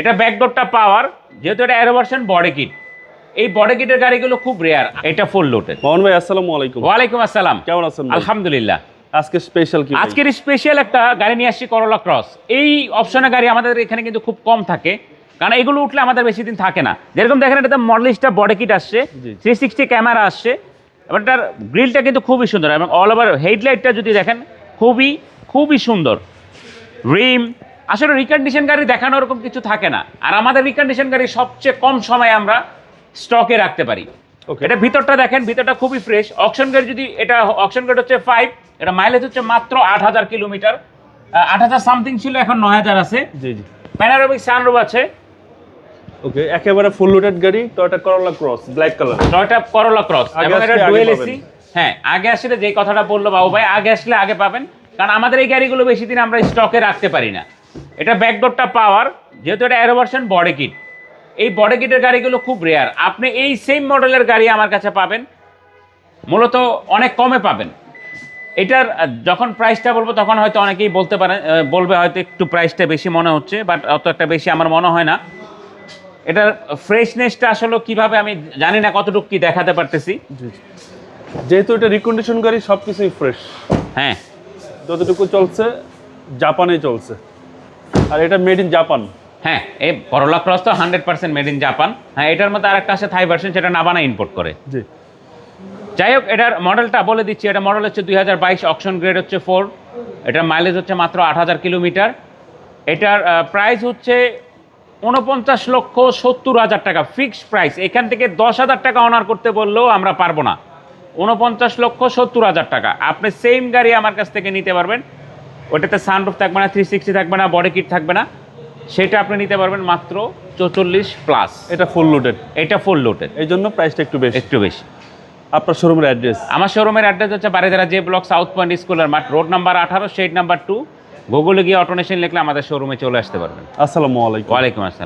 এটা ব্যাকডোরটা পাওয়ার যেহেতু এটা অ্যারো ভার্সন বডি কিট এই বডি কিটের গাড়িগুলো খুব রেয়ার এটা ফুল লোডেড মোহন ভাই আসসালামু আলাইকুম। ওয়ালাইকুম আসসালাম। কেমন আছেন আলহামদুলিল্লাহ। আজকে স্পেশাল কি? আজকের স্পেশাল একটা গাড়ি নিয়ে আসছি করলা ক্রস এই অপশনের গাড়ি আমাদের এখানে কিন্তু খুব কম থাকে কারণ এগুলো উঠলে আমাদের বেশি দিন থাকে না। যেরকম দেখেন এটাতে মডেলিস্টটা বডি কিট আসছে। থ্রি সিক্সটি ক্যামেরা আসছে এবার এটার গ্রিলটা কিন্তু খুবই সুন্দর এবং অল ওভার হেডলাইটটা যদি দেখেন খুবই খুবই সুন্দর। রিম আসলে রিকন্ডিশন গাড়ি দেখানো ওরকম কিছু থাকে না। আর আমাদের রিকন্ডিশন গাড়ি সবচেয়ে কম সময়ে আমরা স্টকে রাখতে পারি. এটা ভিতরটা দেখেন ভিতরটা খুবই ফ্রেশ অকশন গাড়ি যদি এটা অকশন গাড়ি হচ্ছে ফাইভ এটা মাইলেজ হচ্ছে মাত্র আট হাজার কিলোমিটার। আট হাজার সামথিং ছিল এখন নয় হাজার আছে। জি জি। প্যানারোমিক সানরুফ আছে। ওকে একেবারে ফুল লোডেড গাড়ি Toyota Corolla Cross black colour Toyota Corolla Cross এবং এটা ডুয়েল এসি হ্যাঁ আগে আসলে যে কথাটা বলল বাবু ভাই আগে আসলে আগে পাবেন। কারণ আমাদের এই গাড়িগুলো বেশি দিন আমরা স্টকে রাখতে পারি না। এটা ব্যাকডোরটা পাওয়ার যেহেতু এটা অ্যারো ভার্সন বডি কিট এই বডি কিটের গাড়িগুলো খুব রেয়ার আপনি এই সেম মডেলের গাড়ি আমার কাছে পাবেন। মূলত অনেক কমে পাবেন। এটার যখন প্রাইসটা বলব তখন হয়তো অনেকেই বলতে পারেন বলবে হয়তো একটু প্রাইসটা বেশি মনে হচ্ছে বাট অত একটা বেশি আমার মনে হয় না। এটার ফ্রেশনেসটা আসলে কীভাবে আমি জানি না কতটুকু কি দেখাতে পারতেছি। যেহেতু এটা রিকন্ডিশন গাড়ি সব কিছুই ফ্রেশ হ্যাঁ। যতটুকু চলছে জাপানে চলছে। আর এটা মেড ইন জাপান হ্যাঁ এই করোলা ক্রস তো hundred percent made in Japan হ্যাঁ এটার মধ্যে আরেকটা আছে থাই ভার্সন সেটা নাবানা ইম্পোর্ট করে। জি। যাই হোক এটার মডেলটা বলে দিচ্ছি এটা মডেল হচ্ছে দুই হাজার বাইশ অকশন গ্রেড হচ্ছে ফোর এটার মাইলেজ হচ্ছে মাত্র আট হাজার কিলোমিটার। এটার প্রাইস হচ্ছে উনপঞ্চাশ লক্ষ সত্তর হাজার টাকা ফিক্সড প্রাইস এখান থেকে দশ হাজার টাকা অনার করতে বললেও আমরা পারব না। উনপঞ্চাশ লক্ষ সত্তর হাজার টাকা। আপনি সেম গাড়ি আমার কাছ থেকে নিতে পারবেন। ওটাতে সানরুফ থাকবে না থ্রি সিক্সটি থাকবে না বডি কিট থাকবে না। সেটা আপনি নিতে পারবেন মাত্র চৌচল্লিশ প্লাস এটা ফুল লোডেড এটা ফুল লোডেড এই জন্য প্রাইসটা একটু বেশি। একটু বেশি। আপনার শোরুমের অ্যাড্রেস আমার শোরুমের অ্যাড্রেস হচ্ছে বারিদারা যে ব্লক সাউথ পয়েন্ট স্কুলের মাঠ রোড নাম্বার আঠারো শেড নাম্বার টু গুগলে গিয়ে অটোনেশন লিখলে আমাদের শোরুমে চলে আসতে পারবেন। আসসালামু আলাইকুম। ওয়ালাইকুম আসসালাম।